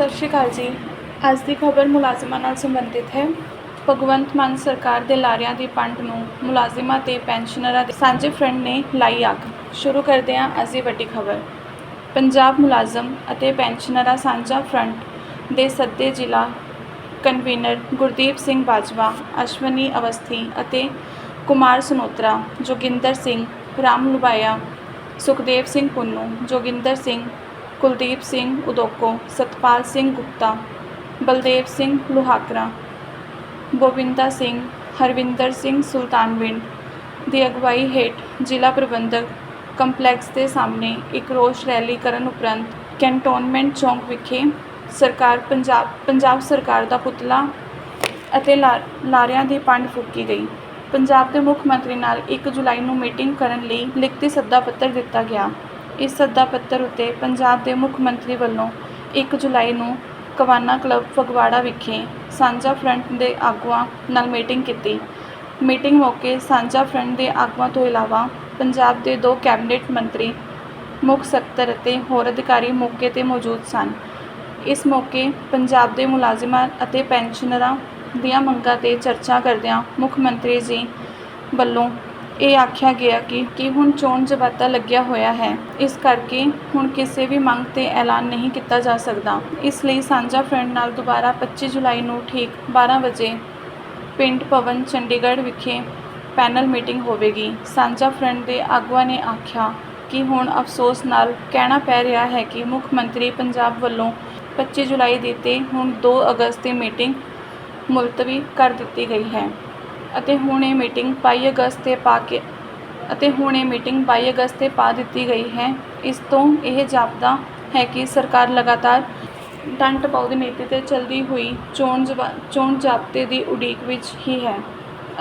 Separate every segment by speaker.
Speaker 1: ਸਤਿ ਸ਼੍ਰੀ ਅਕਾਲ ਜੀ। ਅੱਜ ਦੀ ਖਬਰ ਮੁਲਾਜ਼ਮਾਂ ਨਾਲ ਸੰਬੰਧਿਤ ਹੈ। ਭਗਵੰਤ ਮਾਨ ਸਰਕਾਰ ਦੇ ਲਾਰਿਆਂ ਦੀ ਪੰਡ ਨੂੰ ਮੁਲਾਜ਼ਮਾਂ ਤੇ ਪੈਨਸ਼ਨਰਾਂ ਦੇ ਸਾਂਝੇ ਫਰੰਟ ਨੇ ਲਾਈ ਅੱਗ। ਸ਼ੁਰੂ ਕਰਦੇ ਹਾਂ ਅੱਜ ਦੀ ਵੱਡੀ ਖਬਰ। ਪੰਜਾਬ ਮੁਲਾਜ਼ਮ ਅਤੇ ਪੈਨਸ਼ਨਰਾਂ ਸਾਂਝਾ ਫਰੰਟ ਦੇ ਸੱਦੇ ਜ਼ਿਲ੍ਹਾ ਕਨਵੀਨਰ ਗੁਰਦੀਪ ਸਿੰਘ ਬਾਜਵਾ, ਅਸ਼ਵਨੀ ਅਵਸਥੀ ਅਤੇ ਕੁਮਾਰ ਸਨੋਤਰਾ, ਜੋਗਿੰਦਰ ਸਿੰਘ ਰਾਮ ਲੁਬਾਇਆ ਸੁਖਦੇਵ ਸਿੰਘ ਪੁੰਨੂ, ਜੋਗਿੰਦਰ ਸਿੰਘ ਕੁਲਦੀਪ ਸਿੰਘ ਉਦੋਕੋ, ਸਤਪਾਲ ਸਿੰਘ ਗੁਪਤਾ, ਬਲਦੇਵ ਸਿੰਘ ਲੁਹਾਕਰਾ ਗੋਬਿੰਦਾ ਸਿੰਘ, ਹਰਵਿੰਦਰ ਸਿੰਘ ਸੁਲਤਾਨਵਿੰਡ ਦੀ ਅਗਵਾਈ ਹੇਠ ਜ਼ਿਲ੍ਹਾ ਪ੍ਰਬੰਧਕ ਕੰਪਲੈਕਸ ਦੇ ਸਾਹਮਣੇ ਇੱਕ ਰੋਸ ਰੈਲੀ ਕਰਨ ਉਪਰੰਤ ਕੈਂਟੋਨਮੈਂਟ ਚੌਂਕ ਵਿਖੇ ਸਰਕਾਰ ਪੰਜਾਬ ਪੰਜਾਬ ਸਰਕਾਰ ਦਾ ਪੁਤਲਾ ਅਤੇ ਲਾ- ਲਾਰਿਆਂ ਦੀ ਪੰਡ ਫੂਕੀ ਗਈ। ਪੰਜਾਬ ਦੇ ਮੁੱਖ ਮੰਤਰੀ ਨਾਲ 1 ਜੁਲਾਈ ਨੂੰ ਮੀਟਿੰਗ ਕਰਨ ਲਈ ਲਿਖਤੀ ਸੱਦਾ ਪੱਤਰ ਦਿੱਤਾ ਗਿਆ। ਇਸ ਸੱਦਾ ਪੱਤਰ ਉੱਤੇ ਪੰਜਾਬ ਦੇ ਮੁੱਖ ਮੰਤਰੀ ਵੱਲੋਂ ਇੱਕ ਜੁਲਾਈ ਨੂੰ ਕਵਾਨਾ ਕਲੱਬ ਫਗਵਾੜਾ ਵਿਖੇ ਸਾਂਝਾ ਫਰੰਟ ਦੇ ਆਗੂਆਂ ਨਾਲ ਮੀਟਿੰਗ ਕੀਤੀ। ਮੀਟਿੰਗ ਮੌਕੇ ਸਾਂਝਾ ਫਰੰਟ ਦੇ ਆਗੂਆਂ ਤੋਂ ਇਲਾਵਾ ਪੰਜਾਬ ਦੇ ਦੋ ਕੈਬਨਿਟ ਮੰਤਰੀ, ਮੁੱਖ ਸਕੱਤਰ ਅਤੇ ਹੋਰ ਅਧਿਕਾਰੀ ਮੌਕੇ ਤੇ ਮੌਜੂਦ ਸਨ। ਇਸ ਮੌਕੇ ਪੰਜਾਬ ਦੇ ਮੁਲਾਜ਼ਮਾਂ ਅਤੇ ਪੈਨਸ਼ਨਰਾਂ ਦੀਆਂ ਮੰਗਾਂ ਤੇ ਚਰਚਾ ਕਰਦਿਆਂ ਮੁੱਖ ਮੰਤਰੀ ਜੀ ਵੱਲੋਂ ਇਹ ਆਖਿਆ ਗਿਆ ਕਿ ਕਿ ਹੁਣ ਚੋਣ ਜਬਾਤਾ ਲੱਗਿਆ ਹੋਇਆ ਹੈ। ਇਸ ਕਰਕੇ ਹੁਣ ਕਿਸੇ ਵੀ ਮੰਗ ਤੇ ਐਲਾਨ ਨਹੀਂ ਕੀਤਾ ਜਾ ਸਕਦਾ। ਇਸ ਲਈ ਸਾਂਝਾ ਫਰੰਟ ਨਾਲ ਦੁਬਾਰਾ 25 ਜੁਲਾਈ ਨੂੰ ਠੀਕ 12 ਵਜੇ ਪਿੰਡ ਭਵਨ, ਚੰਡੀਗੜ੍ਹ ਵਿਖੇ ਪੈਨਲ ਮੀਟਿੰਗ ਹੋਵੇਗੀ। ਸਾਂਝਾ ਫਰੰਟ ਦੇ ਆਗੂਆਂ ਨੇ ਆਖਿਆ ਕਿ ਹੁਣ ਅਫਸੋਸ ਨਾਲ ਕਹਿਣਾ ਪੈ ਰਿਹਾ ਹੈ ਕਿ ਮੁੱਖ ਮੰਤਰੀ ਪੰਜਾਬ ਵੱਲੋਂ 25 ਜੁਲਾਈ ਦੀ ਤੇ ਹੁਣ 2 ਅਗਸਤ ਦੀ ਮੀਟਿੰਗ ਮੁਲਤਵੀ ਕਰ ਦਿੱਤੀ ਗਈ ਹੈ। ਅਤੇ ਹੁਣ ਇਹ ਮੀਟਿੰਗ 22 ਅਗਸਤ ਤੇ ਪਾ ਕੇ ਅਤੇ ਹੁਣ ਇਹ ਮੀਟਿੰਗ 22 ਅਗਸਤ ਤੇ ਪਾ ਦਿੱਤੀ ਗਈ ਹੈ। ਇਸ ਤੋਂ ਇਹ ਜਾਪਦਾ ਹੈ ਕਿ ਸਰਕਾਰ ਲਗਾਤਾਰ ਡੰਡ ਟਪਾਊ ਦੀ ਨੀਤੀ ਤੇ ਚੱਲਦੀ ਹੋਈ ਚੋਣ ਜਬਾ- ਚੋਣ ਜਾਬਤੇ ਦੀ ਉਡੀਕ ਵਿੱਚ ਹੀ ਹੈ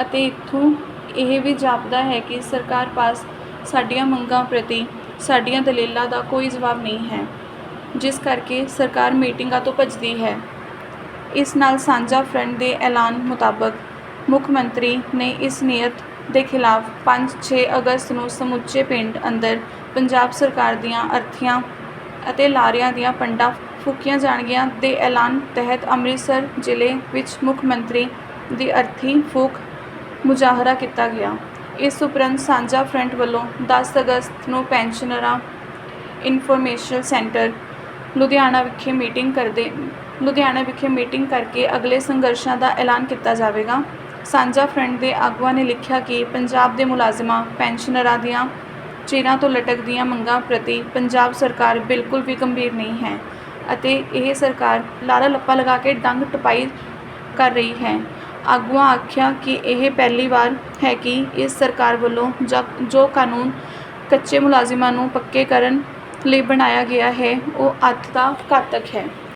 Speaker 1: ਅਤੇ ਇੱਥੋਂ ਇਹ ਵੀ ਜਾਪਦਾ ਹੈ ਕਿ ਸਰਕਾਰ ਪਾਸ ਸਾਡੀਆਂ ਮੰਗਾਂ ਪ੍ਰਤੀ ਸਾਡੀਆਂ ਦਲੀਲਾਂ ਦਾ ਕੋਈ ਜਵਾਬ ਨਹੀਂ ਹੈ, ਜਿਸ ਕਰਕੇ ਸਰਕਾਰ ਮੀਟਿੰਗਾਂ ਤੋਂ ਭੱਜਦੀ ਹੈ। ਇਸ ਨਾਲ ਸਾਂਝਾ ਫਰੰਟ ਦੇ ਐਲਾਨ ਮੁਤਾਬਕ ਮੁੱਖ ਮੰਤਰੀ ਨੇ ਇਸ ਨੀਅਤ ਦੇ ਖਿਲਾਫ 5-6 ਅਗਸਤ ਨੂੰ ਸਮੁੱਚੇ ਪਿੰਡ ਅੰਦਰ ਪੰਜਾਬ ਸਰਕਾਰ ਦੀਆਂ ਅਰਥੀਆਂ ਅਤੇ ਲਾਰਿਆਂ ਦੀਆਂ ਪੰਡਾਂ ਫੂਕੀਆਂ ਜਾਣਗੀਆਂ ਦੇ ਐਲਾਨ ਤਹਿਤ ਅੰਮ੍ਰਿਤਸਰ ਜ਼ਿਲ੍ਹੇ ਵਿੱਚ ਮੁੱਖ ਮੰਤਰੀ ਦੀ ਅਰਥੀ ਫੂਕ ਮੁਜ਼ਾਹਰਾ ਕੀਤਾ ਗਿਆ। ਇਸ ਉਪਰੰਤ ਸਾਂਝਾ ਫਰੰਟ ਵੱਲੋਂ 10 ਅਗਸਤ ਨੂੰ ਪੈਨਸ਼ਨਰਾਂ ਇਨਫੋਰਮੇਸ਼ਨ ਸੈਂਟਰ ਲੁਧਿਆਣਾ ਵਿਖੇ ਮੀਟਿੰਗ ਕਰਦੇ, ਲੁਧਿਆਣਾ ਵਿਖੇ ਮੀਟਿੰਗ ਕਰਕੇ ਅਗਲੇ ਸੰਘਰਸ਼ਾਂ ਦਾ ਐਲਾਨ ਕੀਤਾ ਜਾਵੇਗਾ। ਸਾਂਝਾ ਫਰੰਟ ਦੇ ਆਗੂਆਂ ਨੇ ਲਿਖਿਆ ਕਿ ਪੰਜਾਬ ਦੇ ਮੁਲਾਜ਼ਮਾਂ, ਪੈਨਸ਼ਨਰਾਂ ਦੀਆਂ ਚਿਰਾਂ ਤੋਂ ਲਟਕਦੀਆਂ ਮੰਗਾਂ ਪ੍ਰਤੀ ਪੰਜਾਬ ਸਰਕਾਰ ਬਿਲਕੁਲ ਵੀ ਗੰਭੀਰ ਨਹੀਂ ਹੈ ਅਤੇ ਇਹ ਸਰਕਾਰ ਲਾਰਾ ਲੱਪਾ ਲਗਾ ਕੇ ਡੰਗ ਟਪਾਈ ਕਰ ਰਹੀ ਹੈ। ਆਗੂਆਂ ਆਖਿਆ ਕਿ ਇਹ ਪਹਿਲੀ ਵਾਰ ਹੈ ਕਿ ਇਸ ਸਰਕਾਰ ਵੱਲੋਂ ਜ- ਜੋ ਕਾਨੂੰਨ ਕੱਚੇ ਮੁਲਾਜ਼ਮਾਂ ਨੂੰ ਪੱਕੇ ਕਰਨ ਲਈ ਬਣਾਇਆ ਗਿਆ ਹੈ, ਉਹ ਅੱਤ ਦਾ ਘਾਤਕ ਹੈ।